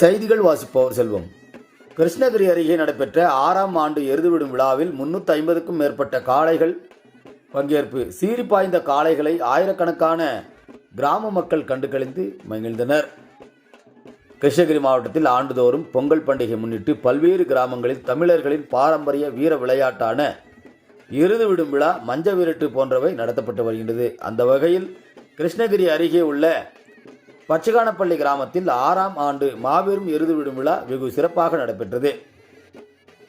செய்திகள் வாசிப்பவர் செல்வம். கிருஷ்ணகிரி அருகே நடைபெற்ற ஆறாம் ஆண்டு எருதுவிடும் விழாவில் முன்னூற்றி ஐம்பதுக்கும் மேற்பட்ட காளைகள் பங்கேற்பு. சீறி பாய்ந்த காளைகளை ஆயிரக்கணக்கான கிராம மக்கள் கண்டுகளிந்து மகிழ்ந்தனர். கிருஷ்ணகிரி மாவட்டத்தில் ஆண்டுதோறும் பொங்கல் பண்டிகை முன்னிட்டு பல்வேறு கிராமங்களில் தமிழர்களின் பாரம்பரிய வீர விளையாட்டான எருதுவிடும் விழா மஞ்ச விரட்டு போன்றவை நடத்தப்பட்டு வருகின்றது. அந்த வகையில் கிருஷ்ணகிரி அருகே உள்ள பச்சகானப்பள்ளி கிராமத்தில் ஆறாம் ஆண்டு மாபெரும் எருது விடும் விழா வெகு சிறப்பாக நடைபெற்றது.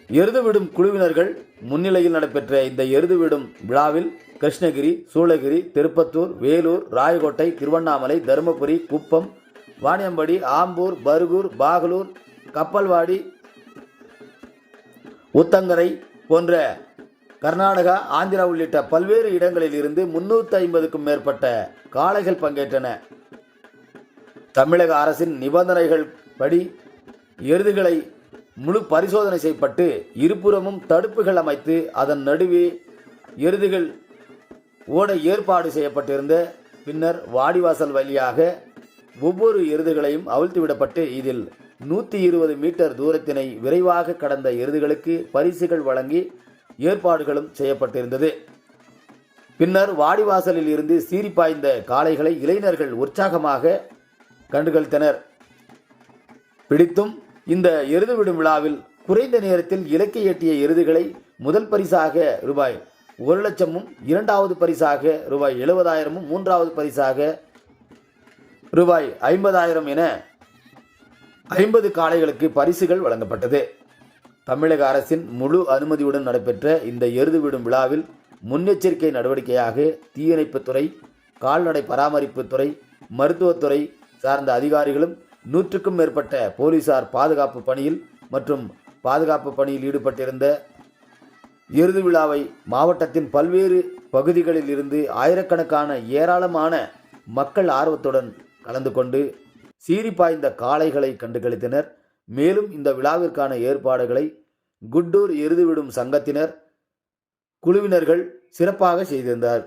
எருது விடும் குழுவினர்கள் முன்னிலையில் நடைபெற்ற இந்த எருது விடும் விழாவில் கிருஷ்ணகிரி சூளகிரி திருப்பத்தூர் வேலூர் ராயக்கோட்டை திருவண்ணாமலை தருமபுரி குப்பம் வாணியம்படி ஆம்பூர் பர்கூர் பாகலூர் கப்பல்வாடி உத்தங்கரை போன்ற கர்நாடகா ஆந்திரா உள்ளிட்ட பல்வேறு இடங்களில் இருந்து முன்னூற்றி ஐம்பதுக்கும் மேற்பட்ட காளைகள் பங்கேற்றன. தமிழக அரசின் நிபந்தனைகள் படி எருதுகளை முழு பரிசோதனை செய்யப்பட்டு இருபுறமும் தடுப்புகள் அமைத்து அதன் நடுவே எருதுகள் ஓட ஏற்பாடு செய்யப்பட்டிருந்த பின்னர் வாடிவாசல் வழியாக ஒவ்வொரு எருதுகளையும் அவிழ்த்து விடப்பட்டு இதில் நூற்றி இருபது மீட்டர் தூரத்தினை விரைவாக கடந்த எருதுகளுக்கு பரிசுகள் வழங்கி ஏற்பாடுகளும் செய்யப்பட்டிருந்தது. பின்னர் வாடிவாசலில் இருந்து சீறிப்பாய்ந்த காளைகளை இளைஞர்கள் உற்சாகமாக கண்டுகளித்தனர் பிடித்தும் இந்த எருது விடும் விழாவில் குறைந்த நேரத்தில் இலக்கை எட்டிய எருதுகளை முதல் பரிசாக ரூபாய் ஒரு லட்சமும் இரண்டாவது பரிசாக ரூபாய் எழுபதாயிரமும் மூன்றாவது பரிசாக ரூபாய் ஐம்பதாயிரம் என ஐம்பது காளைகளுக்கு பரிசுகள் வழங்கப்பட்டது. தமிழக அரசின் முழு அனுமதியுடன் நடைபெற்ற இந்த எருது விடும் விழாவில் முன்னெச்சரிக்கை நடவடிக்கையாக தீயணைப்புத்துறை கால்நடை பராமரிப்புத்துறை மருத்துவத்துறை சார்ந்த அதிகாரிகளும் நூற்றுக்கும் மேற்பட்ட போலீசார் பாதுகாப்பு பணியில் மற்றும் பாதுகாப்பு பணியில் ஈடுபட்டிருந்த எருது விழாவை மாவட்டத்தின் பல்வேறு பகுதிகளில் இருந்து ஆயிரக்கணக்கான ஏராளமான மக்கள் ஆர்வத்துடன் கலந்து கொண்டு சீறி பாய்ந்த காளைகளை கண்டுகளித்தனர். மேலும் இந்த விழாவிற்கான ஏற்பாடுகளை குட்டூர் எருதுவிடும் சங்கத்தினர் குழுவினர்கள் சிறப்பாக செய்திருந்தார்.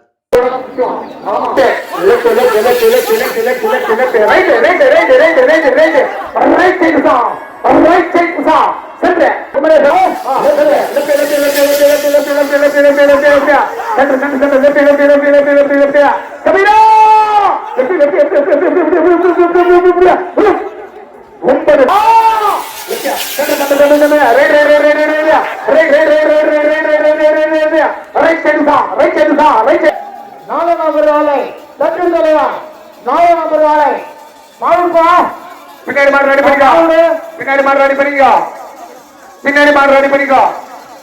ஒன்பது ரைட் நாலு நம்பர் வாழை தட்டு தலைவா நம்பர் வாழை மாவுப்பா பின்னாடி மாடு ரெடி பண்ணிக்கோ பின்னாடி மாடு ரெடி பண்ணிக்கோ பின்னாடி மாடு ரெடி பண்ணிக்கோ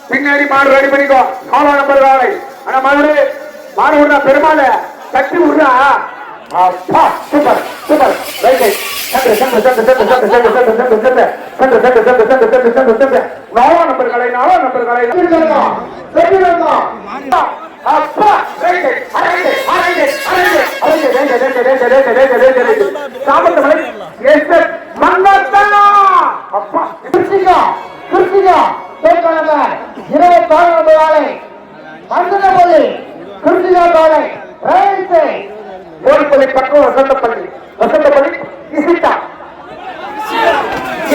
பின்னாடி மாடு ரெடி பண்ணிக்கோ நாலாம் நம்பர் வேலை ஆனா மாடு மாடு விடுறா பெருமாள் தட்டி விடுறா அப்பா சூப்பர் சூப்பர் ரைட் ரைட் சண்டு சண்டு சண்டு சண்டு சண்டு சண்டு சண்டு சண்டு சண்டு சண்டு சண்டு சண்டு சண்டு சண்டு சண்டு சண்டு நாலாம் நம்பர் கலை நாலாம் நம்பர் கலை அப்பா right right right right right சாமந்தமலை SS மங்கத்தா அப்பா கிருஷ்ணிகா கிருஷ்ணிகா தோற்கான இருபத்தி ஆறு நம்பர் வாழை மந்தனப்பள்ளி கிருஷ்ணிகா வாழை ரைட்டு கோரிப்பள்ளி பக்கம் வசந்தப்பள்ளி வசந்தப்பள்ளி இசிட்டா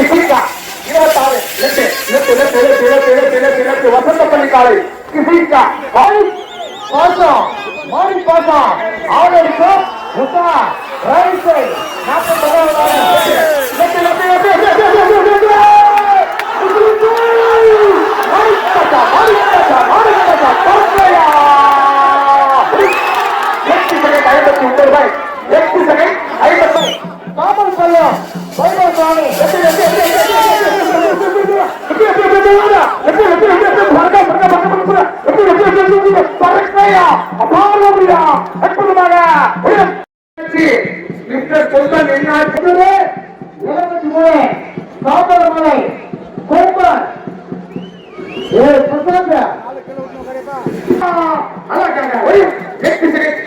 இசிட்டா இருபத்தாறு எட்டு எட்டு எட்டு எட்டு எட்டு எட்டு எட்டு எட்டு வசந்தப்பள்ளி காலை இசிட்டா பாசம் மாறி பாசம் ஆளுக்கு முத்தா ரைட் சைடு ஐம்பத்தி ஒன்பது ரூபாய் எட்டு செகண்ட் ஐம்பத்தி காமல் செல்லம் வைரவ் சாமி அற்புதமாக வைபவ் சுவாமி இருபத்தி மூணு காப்பரமலை கோம்பர் ஏ பிரசாந்த்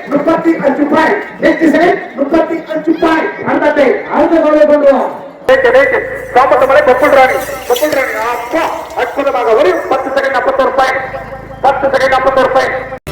முப்பத்தி அஞ்சு ரூபாய் எட்டு செகண்ட் முப்பத்தி அஞ்சு ரூபாய் அந்த அடுத்த கொலை பண்ணுவோம் காப்பத்தமலை பப்புல் ராணி. பப்புல் ராணி அப்பா. அற்புதமாக. ஒரு பத்து செகண்ட் பாயிண்ட் பத்து செகண்ட் பாயிண்ட்